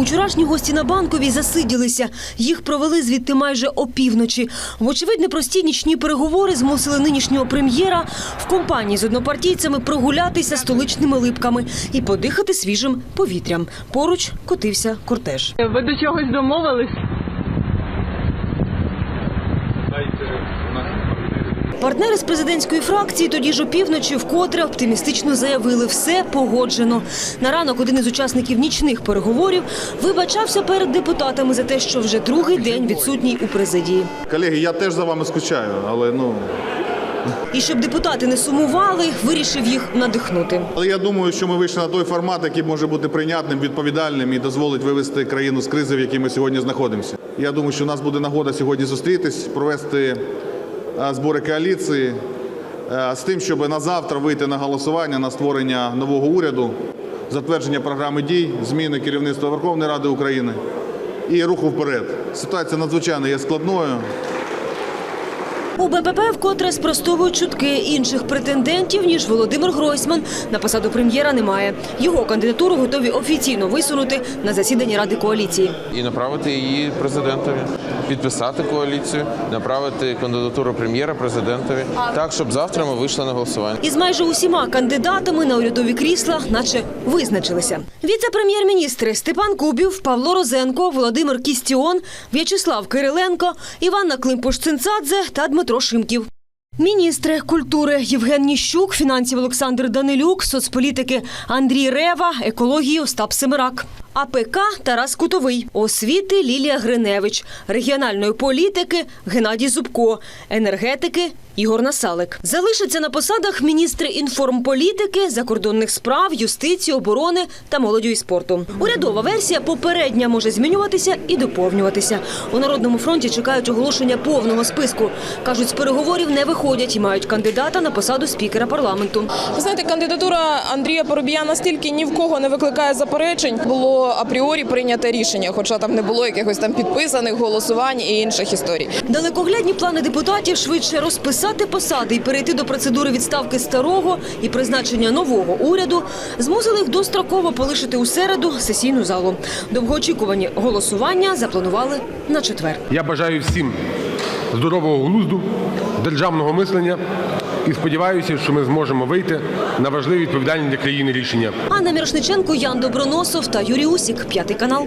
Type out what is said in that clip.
Учорашні гості на банковій засиділися. Їх провели звідти майже опівночі. Вочевидь, непрості нічні переговори змусили нинішнього прем'єра в компанії з однопартійцями прогулятися столичними липками і подихати свіжим повітрям. Поруч котився кортеж. Ви до чогось домовились? Партнери з президентської фракції тоді ж опівночі вкотре оптимістично заявили – все погоджено. На ранок один із учасників нічних переговорів вибачався перед депутатами за те, що вже другий день відсутній у президії. Колеги, я теж за вами скучаю, але ну. І щоб депутати не сумували, вирішив їх надихнути. Але я думаю, що ми вийшли на той формат, який може бути прийнятним, відповідальним і дозволить вивести країну з кризи, в якій ми сьогодні знаходимося. Я думаю, що у нас буде нагода сьогодні зустрітись, провести збори коаліції з тим, щоб на завтра вийти на голосування на створення нового уряду, затвердження програми дій, зміни керівництва Верховної Ради України і руху вперед. Ситуація надзвичайно є складною. У БПП вкотре спростовують чутки інших претендентів, ніж Володимир Гройсман. На посаду прем'єра немає. Його кандидатуру готові офіційно висунути на засіданні Ради коаліції. і направити її президентові, підписати коаліцію, направити кандидатуру прем'єра президентові, так щоб завтра ми вийшли на голосування. Із майже усіма кандидатами на урядові крісла, наче визначилися. Віце-прем'єр-міністри Степан Кубів, Павло Розенко, Володимир Кістіон, В'ячеслав Кириленко, Іванна Климпуш-Цинцадзе та Дмитро Шимків. Міністри культури Євген Ніщук, фінансів Олександр Данилюк, соцполітики Андрій Рева, екології Остап Семирак. АПК Тарас Кутовий, освіти Лілія Гриневич, регіональної політики Геннадій Зубко, енергетики Ігор Насалик. Залишаться на посадах міністри інформполітики, закордонних справ, юстиції, оборони та молоді і спорту. Урядова версія попередня може змінюватися і доповнюватися. У Народному фронті чекають оголошення повного списку. Кажуть, з переговорів не виходять і мають кандидата на посаду спікера парламенту. Ви знаєте, кандидатура Андрія Поробія настільки ні в кого не викликає заперечень. Було апріорі прийняте рішення, хоча там не було якихось там підписаних голосувань і інших історій. Далекоглядні плани депутатів швидше розписати посади і перейти до процедури відставки старого і призначення нового уряду змусили їх достроково полишити у середу сесійну залу. Довгоочікувані голосування запланували на четвер. Я бажаю всім здорового глузду, державного мислення і сподіваюся, що ми зможемо вийти на важливі відповідальні для країни рішення. Анна Мірошниченко, Ян Доброносов та Юрій Усік. П'ятий канал.